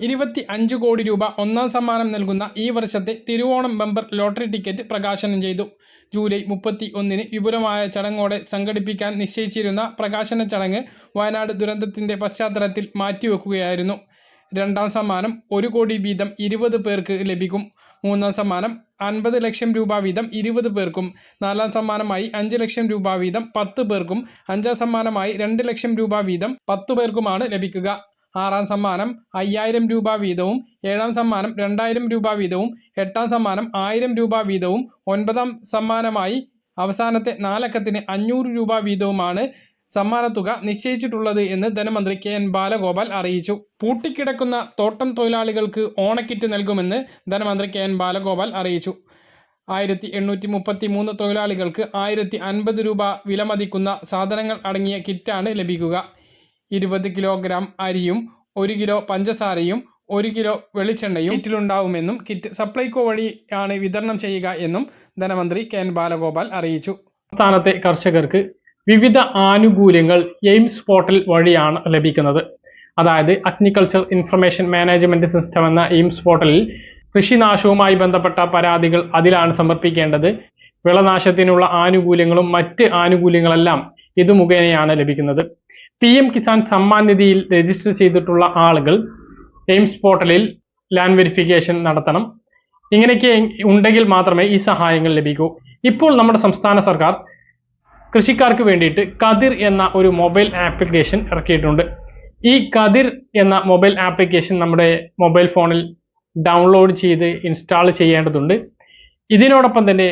ഇരുപത്തി അഞ്ച് കോടി രൂപ ഒന്നാം സമ്മാനം നൽകുന്ന ഈ വർഷത്തെ തിരുവോണം ബമ്പർ ലോട്ടറി ടിക്കറ്റ് പ്രകാശനം ചെയ്തു. ജൂലൈ മുപ്പത്തി ഒന്നിന് വിപുലമായ ചടങ്ങോടെ സംഘടിപ്പിക്കാൻ നിശ്ചയിച്ചിരുന്ന പ്രകാശന ചടങ്ങ് വയനാട് ദുരന്തത്തിന്റെ പശ്ചാത്തലത്തിൽ മാറ്റിവെക്കുകയായിരുന്നു. രണ്ടാം സമ്മാനം ഒരു കോടി വീതം ഇരുപത് പേർക്ക് ലഭിക്കും. മൂന്നാം സമ്മാനം അൻപത് ലക്ഷം രൂപ വീതം ഇരുപത് പേർക്കും. നാലാം സമ്മാനമായി അഞ്ച് ലക്ഷം രൂപ വീതം പത്ത് പേർക്കും. അഞ്ചാം സമ്മാനമായി രണ്ട് ലക്ഷം രൂപ വീതം പത്ത് പേർക്കുമാണ് ലഭിക്കുക. ആറാം സമ്മാനം അയ്യായിരം രൂപ വീതവും ഏഴാം സമ്മാനം രണ്ടായിരം രൂപ വീതവും എട്ടാം സമ്മാനം ആയിരം രൂപ വീതവും ഒൻപതാം സമ്മാനമായി അവസാനത്തെ നാലക്കത്തിന് അഞ്ഞൂറ് രൂപ വീതവുമാണ് സമ്മാനത്തുക നിശ്ചയിച്ചിട്ടുള്ളത് എന്ന് ധനമന്ത്രി കെ എൻ ബാലഗോപാൽ അറിയിച്ചു. പൂട്ടിക്കിടക്കുന്ന തോട്ടം തൊഴിലാളികൾക്ക് ഓണക്കിറ്റ് നൽകുമെന്ന് ധനമന്ത്രി കെ എൻ ബാലഗോപാൽ അറിയിച്ചു. ആയിരത്തി എണ്ണൂറ്റി മുപ്പത്തി മൂന്ന് തൊഴിലാളികൾക്ക് ആയിരത്തി അൻപത് രൂപ വിലമതിക്കുന്ന സാധനങ്ങൾ അടങ്ങിയ കിറ്റാണ് ലഭിക്കുക. ഇരുപത് കിലോഗ്രാം അരിയും ഒരു കിലോ പഞ്ചസാരയും ഒരു കിലോ വെളിച്ചെണ്ണയും കിറ്റിലുണ്ടാവുമെന്നും കിറ്റ് സപ്ലൈകോ വഴിയാണ് വിതരണം ചെയ്യുക എന്നും ധനമന്ത്രി കെ എൻ ബാലഗോപാൽ അറിയിച്ചു. സംസ്ഥാനത്തെ കർഷകർക്ക് വിവിധ ആനുകൂല്യങ്ങൾ എയിംസ് പോർട്ടൽ വഴിയാണ് ലഭിക്കുന്നത്. അതായത് അഗ്രികൾച്ചർ ഇൻഫർമേഷൻ മാനേജ്മെന്റ് സിസ്റ്റം എന്ന എയിംസ് പോർട്ടലിൽ കൃഷിനാശവുമായി ബന്ധപ്പെട്ട പരാതികൾ അതിലാണ് സമർപ്പിക്കേണ്ടത്. വിളനാശത്തിനുള്ള ആനുകൂല്യങ്ങളും മറ്റ് ആനുകൂല്യങ്ങളെല്ലാം ഇത് മുഖേനയാണ് ലഭിക്കുന്നത്. പി എം കിസാൻ സമ്മാൻ നിധിയിൽ രജിസ്റ്റർ ചെയ്തിട്ടുള്ള ആളുകൾ എയിംസ് പോർട്ടലിൽ ലാൻഡ് വെരിഫിക്കേഷൻ നടത്തണം. ഇങ്ങനെയൊക്കെ ഉണ്ടെങ്കിൽ മാത്രമേ ഈ സഹായങ്ങൾ ലഭിക്കൂ. ഇപ്പോൾ നമ്മുടെ സംസ്ഥാന സർക്കാർ കൃഷിക്കാർക്ക് വേണ്ടിയിട്ട് കതിർ എന്ന ഒരു മൊബൈൽ ആപ്ലിക്കേഷൻ ഇറക്കിയിട്ടുണ്ട്. ഈ കതിർ എന്ന മൊബൈൽ ആപ്ലിക്കേഷൻ നമ്മുടെ മൊബൈൽ ഫോണിൽ ഡൗൺലോഡ് ചെയ്ത് ഇൻസ്റ്റാൾ ചെയ്യേണ്ടതുണ്ട്. ഇതിനോടൊപ്പം തന്നെ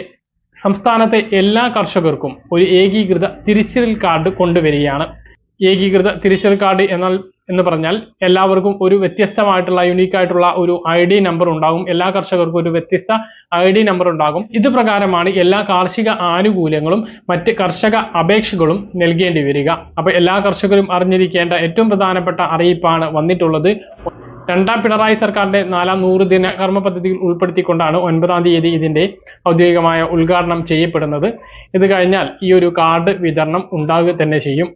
സംസ്ഥാനത്തെ എല്ലാ കർഷകർക്കും ഒരു ഏകീകൃത തിരിച്ചറിൽ കാർഡ് കൊണ്ടുവരികയാണ്. ഏകീകൃത തിരിച്ചറിയൽ കാർഡ് എന്നാൽ എന്ന് പറഞ്ഞാൽ എല്ലാവർക്കും ഒരു വ്യത്യസ്തമായിട്ടുള്ള യുണീക്ക് ആയിട്ടുള്ള ഒരു ഐ ഡി നമ്പർ ഉണ്ടാകും. എല്ലാ കർഷകർക്കും ഒരു വ്യത്യസ്ത ഐ ഡി നമ്പർ ഉണ്ടാകും. ഇത് പ്രകാരമാണ് എല്ലാ കാർഷിക ആനുകൂല്യങ്ങളും മറ്റ് കർഷക അപേക്ഷകളും നൽകേണ്ടി വരിക. അപ്പൊ എല്ലാ കർഷകരും അറിഞ്ഞിരിക്കേണ്ട ഏറ്റവും പ്രധാനപ്പെട്ട അറിയിപ്പാണ് വന്നിട്ടുള്ളത്. രണ്ടാം പിണറായി സർക്കാരിന്റെ നാലാം നൂറ് ദിന കർമ്മ പദ്ധതിയിൽ ഉൾപ്പെടുത്തിക്കൊണ്ടാണ് ഒൻപതാം തീയതി ഇതിന്റെ ഔദ്യോഗികമായ ഉദ്ഘാടനം ചെയ്യപ്പെടുന്നത്. ഇത് കഴിഞ്ഞാൽ ഈ ഒരു കാർഡ് വിതരണം ഉണ്ടാകുക തന്നെ ചെയ്യും.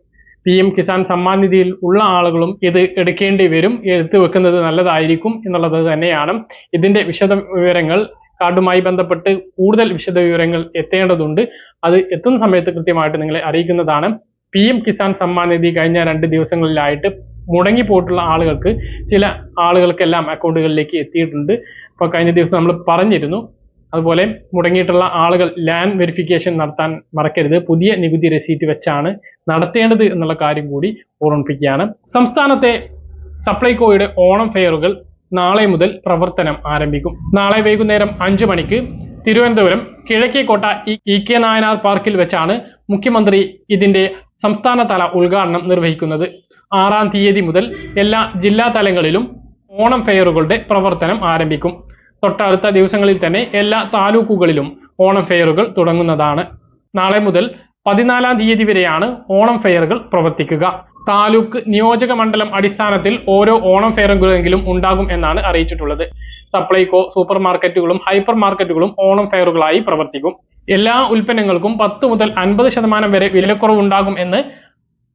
പി എം കിസാൻ സമ്മാൻ നിധിയിൽ ഉള്ള ആളുകളും ഇത് എടുക്കേണ്ടി വരും എടുത്തു വെക്കുന്നത് നല്ലതായിരിക്കും എന്നുള്ളത് തന്നെയാണ്. ഇതിന്റെ വിശദ വിവരങ്ങൾ കാർഡുമായി ബന്ധപ്പെട്ട് കൂടുതൽ വിശദ വിവരങ്ങൾ എത്തേണ്ടതുണ്ട്. അത് എത്തുന്ന സമയത്ത് കൃത്യമായിട്ട് നിങ്ങളെ അറിയിക്കുന്നതാണ്. പി എം കിസാൻ സമ്മാൻ നിധി കഴിഞ്ഞ രണ്ട് ദിവസങ്ങളിലായിട്ട് മുടങ്ങിപ്പോയിട്ടുള്ള ആളുകൾക്ക് ചില ആളുകൾക്കെല്ലാം അക്കൗണ്ടുകളിലേക്ക് എത്തിയിട്ടുണ്ട്. അപ്പോൾ കഴിഞ്ഞ ദിവസം നമ്മൾ പറഞ്ഞിരുന്നു അതുപോലെ മുടങ്ങിയിട്ടുള്ള ആളുകൾ ലാൻഡ് വെരിഫിക്കേഷൻ നടത്താൻ മറക്കരുത്. പുതിയ നികുതി രസീറ്റ് വെച്ചാണ് നടത്തേണ്ടത് എന്നുള്ള കാര്യം കൂടി ഓർമ്മിപ്പിക്കുകയാണ്. സംസ്ഥാനത്തെ സപ്ലൈകോയുടെ ഓണം ഫെയറുകൾ നാളെ മുതൽ പ്രവർത്തനം ആരംഭിക്കും. നാളെ വൈകുന്നേരം അഞ്ചു മണിക്ക് തിരുവനന്തപുരം കിഴക്കേക്കോട്ട ഇ കെ നായനാർ പാർക്കിൽ വെച്ചാണ് മുഖ്യമന്ത്രി ഇതിന്റെ സംസ്ഥാനതല ഉദ്ഘാടനം നിർവഹിക്കുന്നത്. ആറാം തീയതി മുതൽ എല്ലാ ജില്ലാ തലങ്ങളിലും ഓണം ഫെയറുകളുടെ പ്രവർത്തനം ആരംഭിക്കും. തൊട്ടടുത്ത ദിവസങ്ങളിൽ തന്നെ എല്ലാ താലൂക്കുകളിലും ഓണം ഫെയറുകൾ തുടങ്ങുന്നതാണ്. നാളെ മുതൽ പതിനാലാം തീയതി വരെയാണ് ഓണം ഫെയറുകൾ പ്രവർത്തിക്കുക. താലൂക്ക് നിയോജക മണ്ഡലം അടിസ്ഥാനത്തിൽ ഓരോ ഓണം ഫെയറുകളെങ്കിലും ഉണ്ടാകും എന്നാണ് അറിയിച്ചിട്ടുള്ളത്. സപ്ലൈകോ സൂപ്പർ മാർക്കറ്റുകളും ഹൈപ്പർ മാർക്കറ്റുകളും ഓണം ഫെയറുകളായി പ്രവർത്തിക്കും. എല്ലാ ഉൽപ്പന്നങ്ങൾക്കും പത്ത് മുതൽ അൻപത് ശതമാനം വരെ വിലക്കുറവുണ്ടാകും എന്ന്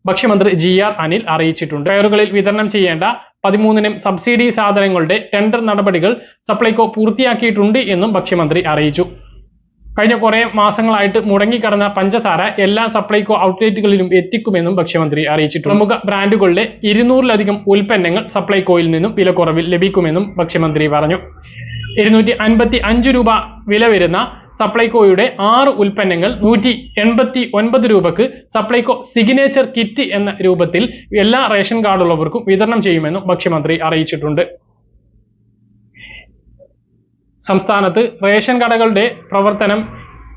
ഭക്ഷ്യമന്ത്രി ജി ആർ അനിൽ അറിയിച്ചിട്ടുണ്ട്. ഫെയറുകളിൽ വിതരണം ചെയ്യേണ്ട പതിമൂന്നിനും സബ്സിഡി സാധനങ്ങളുടെ ടെൻഡർ നടപടികൾ സപ്ലൈകോ പൂർത്തിയാക്കിയിട്ടുണ്ട് എന്നും ഭക്ഷ്യമന്ത്രി അറിയിച്ചു. കഴിഞ്ഞ കുറേ മാസങ്ങളായിട്ട് മുടങ്ങിക്കിടന്ന പഞ്ചസാര എല്ലാ സപ്ലൈകോ ഔട്ട്ലെറ്റുകളിലും എത്തിക്കുമെന്നും ഭക്ഷ്യമന്ത്രി അറിയിച്ചിട്ടുണ്ട്. പ്രമുഖ ബ്രാൻഡുകളുടെ ഇരുന്നൂറിലധികം ഉൽപ്പന്നങ്ങൾ സപ്ലൈകോയിൽ നിന്നും വിലക്കുറവിൽ ലഭിക്കുമെന്നും ഭക്ഷ്യമന്ത്രി പറഞ്ഞു. ഇരുന്നൂറ്റി അൻപത്തി അഞ്ച് രൂപ വില വരുന്ന സപ്ലൈകോയുടെ ആറ് ഉൽപ്പന്നങ്ങൾ നൂറ്റി എൺപത്തി ഒൻപത് രൂപക്ക് സപ്ലൈകോ സിഗ്നേച്ചർ കിറ്റ് എന്ന രൂപത്തിൽ എല്ലാ റേഷൻ കാർഡുള്ളവർക്കും വിതരണം ചെയ്യുമെന്നും ഭക്ഷ്യമന്ത്രി അറിയിച്ചിട്ടുണ്ട്. സംസ്ഥാനത്ത് റേഷൻ കടകളുടെ പ്രവർത്തനം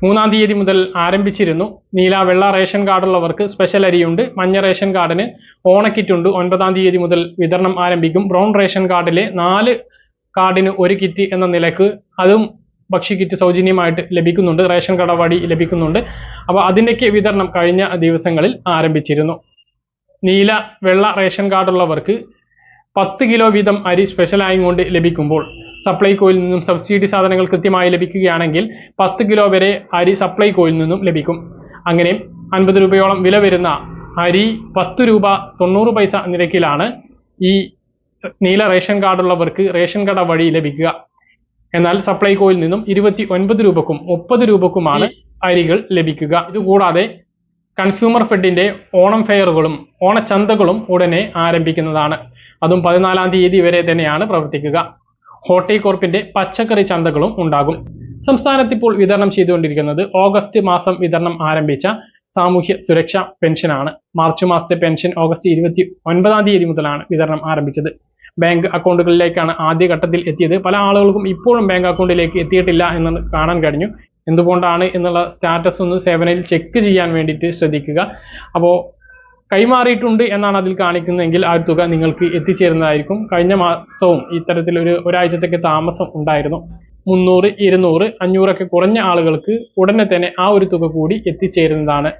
മൂന്നാം തീയതി മുതൽ ആരംഭിച്ചിരുന്നു. നീല വെള്ള റേഷൻ കാർഡുള്ളവർക്ക് സ്പെഷ്യൽ അരിയുണ്ട്. മഞ്ഞ റേഷൻ കാർഡിന് ഓണക്കിറ്റ് ഉണ്ട് ഒൻപതാം തീയതി മുതൽ വിതരണം ആരംഭിക്കും. ബ്രൗൺ റേഷൻ കാർഡിലെ നാല് കാർഡിന് ഒരു കിറ്റ് എന്ന നിലയ്ക്ക് അതും ഭക്ഷ്യ കിറ്റ് സൗജന്യമായിട്ട് ലഭിക്കുന്നുണ്ട് റേഷൻ കടവാടി ലഭിക്കുന്നുണ്ട്. അപ്പോൾ അതിന്റെയൊക്കെ വിതരണം കഴിഞ്ഞ ദിവസങ്ങളിൽ ആരംഭിച്ചിരുന്നു. നീല വെള്ള റേഷൻ കാർഡുള്ളവർക്ക് പത്ത് കിലോ വീതം അരി സ്പെഷ്യലായും കൊണ്ട് ലഭിക്കുമ്പോൾ സപ്ലൈകോയിൽ നിന്നും സബ്സിഡി സാധനങ്ങൾ കൃത്യമായി ലഭിക്കുകയാണെങ്കിൽ പത്ത് കിലോ വരെ അരി സപ്ലൈകോയിൽ നിന്നും ലഭിക്കും. അങ്ങനെ അൻപത് രൂപയോളം വില വരുന്ന അരി പത്ത് രൂപ തൊണ്ണൂറ് പൈസ നിരക്കിലാണ് ഈ നീല റേഷൻ കാർഡുള്ളവർക്ക് റേഷൻ കട വഴി ലഭിക്കുക. എന്നാൽ സപ്ലൈകോയിൽ നിന്നും ഇരുപത്തി ഒൻപത് രൂപക്കും മുപ്പത് രൂപക്കുമാണ് അരികൾ ലഭിക്കുക. ഇതുകൂടാതെ കൺസ്യൂമർ ഫെഡിന്റെ ഓണം ഫെയറുകളും ഓണച്ചന്തകളും ഉടനെ ആരംഭിക്കുന്നതാണ്. അതും പതിനാലാം തീയതി വരെ തന്നെയാണ് പ്രവർത്തിക്കുക. ഹോർട്ടികോർപ്പിന്റെ പച്ചക്കറി ചന്തകളും ഉണ്ടാകും. സംസ്ഥാനത്ത് ഇപ്പോൾ വിതരണം ചെയ്തുകൊണ്ടിരിക്കുന്നത് ഓഗസ്റ്റ് മാസം വിതരണം ആരംഭിച്ച സാമൂഹ്യ സുരക്ഷാ പെൻഷനാണ്. മാർച്ച് മാസത്തെ പെൻഷൻ ഓഗസ്റ്റ് ഇരുപത്തി ഒൻപതാം തീയതി മുതലാണ് വിതരണം ആരംഭിച്ചത്. ബാങ്ക് അക്കൗണ്ടുകളിലേക്കാണ് ആദ്യഘട്ടത്തിൽ എത്തിയത്. പല ആളുകൾക്കും ഇപ്പോഴും ബാങ്ക് അക്കൗണ്ടിലേക്ക് എത്തിയിട്ടില്ല എന്ന് കാണാൻ കഴിഞ്ഞു. എന്തുകൊണ്ടാണ് എന്നുള്ള സ്റ്റാറ്റസ് ഒന്ന് സേവനയിൽ ചെക്ക് ചെയ്യാൻ വേണ്ടിയിട്ട് ശ്രദ്ധിക്കുക. അപ്പോൾ കൈമാറിയിട്ടുണ്ട് എന്നാണ് അതിൽ കാണിക്കുന്നതെങ്കിൽ ആ ഒരു തുക നിങ്ങൾക്ക് എത്തിച്ചേരുന്നതായിരിക്കും. കഴിഞ്ഞ മാസവും ഇത്തരത്തിലൊരു ഒരാഴ്ചത്തേക്ക് താമസം ഉണ്ടായിരുന്നു. മുന്നൂറ് ഇരുന്നൂറ് അഞ്ഞൂറൊക്കെ കുറഞ്ഞ ആളുകൾക്ക് ഉടനെ തന്നെ ആ ഒരു തുക കൂടി എത്തിച്ചേരുന്നതാണ്.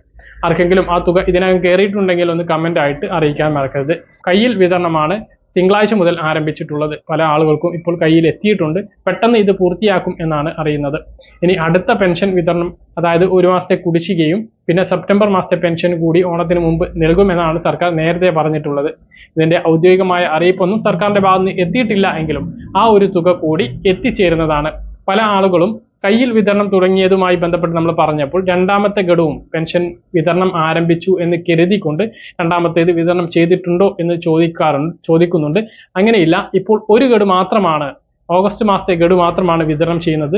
ആർക്കെങ്കിലും ആ തുക ഇതിനകം കയറിയിട്ടുണ്ടെങ്കിൽ ഒന്ന് കമന്റ് ആയിട്ട് അറിയിക്കാൻ മറക്കരുത്. കയ്യിൽ വിതരണമാണ്. തിങ്കളാഴ്ച മുതൽ ആരംഭിച്ചിട്ടുള്ളത് പല ആളുകൾക്കും ഇപ്പോൾ കയ്യിൽ എത്തിയിട്ടുണ്ട് പെട്ടെന്ന് ഇത് പൂർത്തിയാക്കും എന്നാണ് അറിയുന്നത്. ഇനി അടുത്ത പെൻഷൻ വിതരണം അതായത് ഒരു മാസത്തെ കുടിശ്ശികയും പിന്നെ സെപ്റ്റംബർ മാസത്തെ പെൻഷൻ കൂടി ഓണത്തിന് മുമ്പ് നൽകുമെന്നാണ് സർക്കാർ നേരത്തെ പറഞ്ഞിട്ടുള്ളത്. ഇതിന്റെ ഔദ്യോഗികമായ അറിയിപ്പൊന്നും സർക്കാരിന്റെ ഭാഗത്ത് നിന്ന് എത്തിയിട്ടില്ല എങ്കിലും ആ ഒരു തുക കൂടി എത്തിച്ചേരുന്നതാണ്. പല ആളുകളും കയ്യിൽ വിതരണം തുടങ്ങിയതുമായി ബന്ധപ്പെട്ട് നമ്മൾ പറഞ്ഞപ്പോൾ രണ്ടാമത്തെ ഘടവും പെൻഷൻ വിതരണം ആരംഭിച്ചു എന്ന് കരുതിക്കൊണ്ട് രണ്ടാമത്തേത് വിതരണം ചെയ്തിട്ടുണ്ടോ എന്ന് ചോദിക്കാറുണ്ട് ചോദിക്കുന്നുണ്ട്. അങ്ങനെയില്ല ഇപ്പോൾ ഒരു ഗഡു മാത്രമാണ് ഓഗസ്റ്റ് മാസത്തെ ഗഡു മാത്രമാണ് വിതരണം ചെയ്യുന്നത്.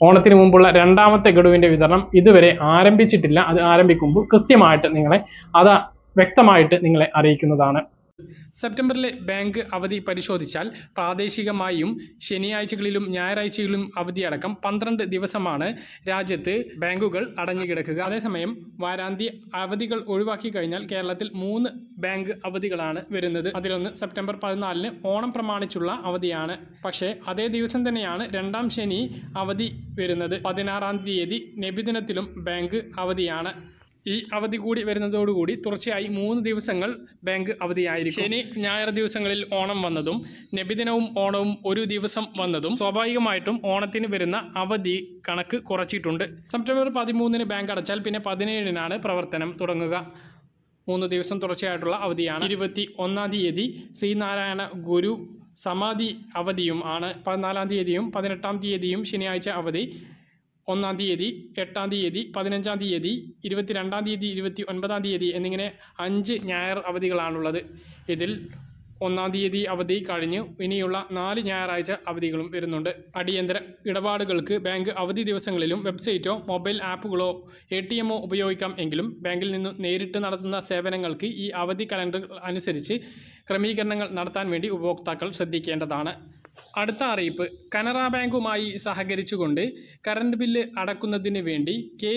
ഓണത്തിന് മുമ്പുള്ള രണ്ടാമത്തെ ഘടുവിന്റെ വിതരണം ഇതുവരെ ആരംഭിച്ചിട്ടില്ല. അത് ആരംഭിക്കുമ്പോൾ കൃത്യമായിട്ട് നിങ്ങളെ അത് വ്യക്തമായിട്ട് നിങ്ങളെ അറിയിക്കുന്നതാണ്. സെപ്റ്റംബറിലെ ബാങ്ക് അവധി പരിശോധിച്ചാൽ പ്രാദേശികമായും ശനിയാഴ്ചകളിലും ഞായറാഴ്ചകളിലും അവധിയടക്കം പന്ത്രണ്ട് ദിവസമാണ് രാജ്യത്ത് ബാങ്കുകൾ അടഞ്ഞുകിടക്കുക. അതേസമയം വാരാന്ത്യ അവധികൾ ഒഴിവാക്കി കഴിഞ്ഞാൽ കേരളത്തിൽ മൂന്ന് ബാങ്ക് അവധികളാണ് വരുന്നത്. അതിലൊന്ന് സെപ്റ്റംബർ പതിനാലിന് ഓണം പ്രമാണിച്ചുള്ള അവധിയാണ്. പക്ഷേ അതേ ദിവസം തന്നെയാണ് രണ്ടാം ശനി അവധി വരുന്നത്. പതിനാറാം തീയതി നബിദിനത്തിലും ബാങ്ക് അവധിയാണ്. ഈ അവധി കൂടി വരുന്നതോടുകൂടി തുടർച്ചയായി മൂന്ന് ദിവസങ്ങൾ ബാങ്ക് അവധിയായിരിക്കും. ശനി ഞായർ ദിവസങ്ങളിൽ ഓണം വന്നതും നബിദിനവും ഓണവും ഒരു ദിവസം വന്നതും സ്വാഭാവികമായിട്ടും ഓണത്തിന് വരുന്ന അവധി കണക്ക് കുറച്ചിട്ടുണ്ട്. സെപ്റ്റംബർ പതിമൂന്നിന് ബാങ്ക് അടച്ചാൽ പിന്നെ പതിനേഴിനാണ് പ്രവർത്തനം തുടങ്ങുക. മൂന്ന് ദിവസം തുടർച്ചയായിട്ടുള്ള അവധിയാണ്. ഇരുപത്തി ഒന്നാം തീയതി ശ്രീനാരായണ ഗുരു സമാധി അവധിയും ആണ്. പതിനാലാം തീയതിയും പതിനെട്ടാം തീയതിയും ശനിയാഴ്ച അവധി. ഒന്നാം തീയതി എട്ടാം തീയതി പതിനഞ്ചാം തീയതി ഇരുപത്തിരണ്ടാം തീയതി ഇരുപത്തി ഒൻപതാം തീയതി എന്നിങ്ങനെ അഞ്ച് ഞായർ അവധികളാണുള്ളത്. ഇതിൽ ഒന്നാം തീയതി അവധി കഴിഞ്ഞു ഇനിയുള്ള നാല് ഞായറാഴ്ച അവധികളും വരുന്നുണ്ട്. അടിയന്തര ഇടപാടുകൾക്ക് ബാങ്ക് അവധി ദിവസങ്ങളിലും വെബ്സൈറ്റോ മൊബൈൽ ആപ്പുകളോ എ ടി എമ്മോ ഉപയോഗിക്കാം എങ്കിലും ബാങ്കിൽ നിന്ന് നേരിട്ട് നടത്തുന്ന സേവനങ്ങൾക്ക് ഈ അവധി കലണ്ടർ അനുസരിച്ച് ക്രമീകരണങ്ങൾ നടത്താൻ വേണ്ടി ഉപഭോക്താക്കൾ ശ്രദ്ധിക്കേണ്ടതാണ്. അടുത്ത അറിയിപ്പ്. കനറ ബാങ്കുമായി സഹകരിച്ചുകൊണ്ട് കറണ്ട് ബില്ല് അടക്കുന്നതിന് വേണ്ടി കെ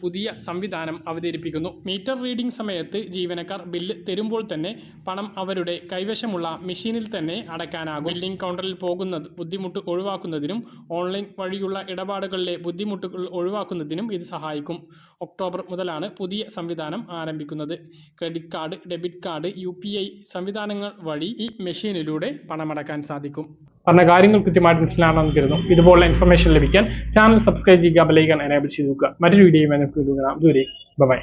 പുതിയ സംവിധാനം അവതരിപ്പിക്കുന്നു. മീറ്റർ റീഡിംഗ് സമയത്ത് ജീവനക്കാർ ബില്ല് തരുമ്പോൾ തന്നെ പണം അവരുടെ കൈവശമുള്ള മെഷീനിൽ തന്നെ അടയ്ക്കാനാകും. ബില്ലിംഗ് കൗണ്ടറിൽ പോകുന്നത് ബുദ്ധിമുട്ട് ഒഴിവാക്കുന്നതിനും ഓൺലൈൻ വഴിയുള്ള ഇടപാടുകളിലെ ബുദ്ധിമുട്ടുകൾ ഒഴിവാക്കുന്നതിനും ഇത് സഹായിക്കും. ഒക്ടോബർ മുതലാണ് പുതിയ സംവിധാനം ആരംഭിക്കുന്നത്. Credit card debit card U സംവിധാനങ്ങൾ വഴി ഈ മെഷീനിലൂടെ പണമടക്കാൻ സാധിക്കും. പറഞ്ഞ കാര്യങ്ങൾ കൃത്യമായിട്ട് മനസ്സിലാണെന്ന് കരുതുന്നു. ഇതുപോലുള്ള ഇൻഫർമേഷൻ ലഭിക്കാൻ ചാനൽ സബ്സ്ക്രൈബ് ചെയ്യുക ബെലൈക്കൺ എനേബിൾ ചെയ്ത് നോക്കുക മറ്റൊരു വീഡിയോയുമായി ദൂരെ ബൈ